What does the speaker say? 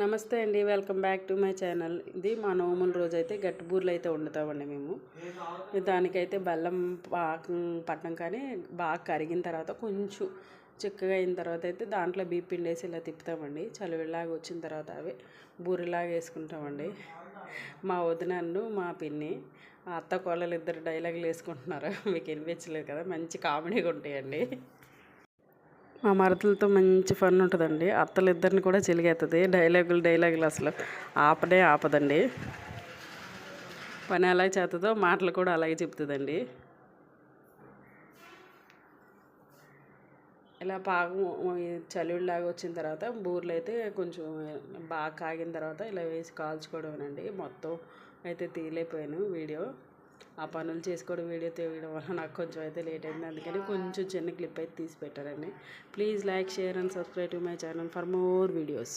నమస్తే అండి welcome back to my channel. ఇది మా నోముల రోజు అయితే గట్టి బూరెలు అయితే వండుతామండి మేము. దానికైతే బెల్లం పాకం పట్టడం కానీ బాగా కరిగిన తర్వాత కొంచెం చిక్కగా అయిన తర్వాత అయితే దాంట్లో బీ పిండేసి వేసి ఇలా తిప్పుతామండి. చలివిలాగా వచ్చిన తర్వాత అవి బూరెలాగా వేసుకుంటామండి. మా వదినన్ను మా పిన్ని అత్త కోళ్ళలు ఇద్దరు డైలాగులు వేసుకుంటున్నారు. మీకు వినిపించలేదు కదా మంచి కామెడీగా ఉంటాయండి. మా మరదలతో మంచి ఫన్ ఉంటుందండి. అత్తలు ఇద్దరిని కూడా చెలిగేస్తుంది డైలాగులు డైలాగులు అసలు ఆపడే ఆపదండి. పని ఎలా చేస్తుందో మాటలు కూడా అలాగే చెప్తుందండి. ఇలా పాకం చలివిడిలాగా వచ్చిన తర్వాత బూర్లు అయితే కొంచెం బాగా కాగిన తర్వాత ఇలా వేసి కాల్చుకోవడం అండి మొత్తం అయితే తీయలేకపోయాను వీడియో. ఆ పనులు చేసుకోవడం వీడియో తీయడం వల్ల నాకు కొంచెం అయితే లేట్ అయింది. అందుకని కొంచెం చిన్న క్లిప్ అయితే తీసి పెట్టారండి please like share and subscribe to my channel for more videos.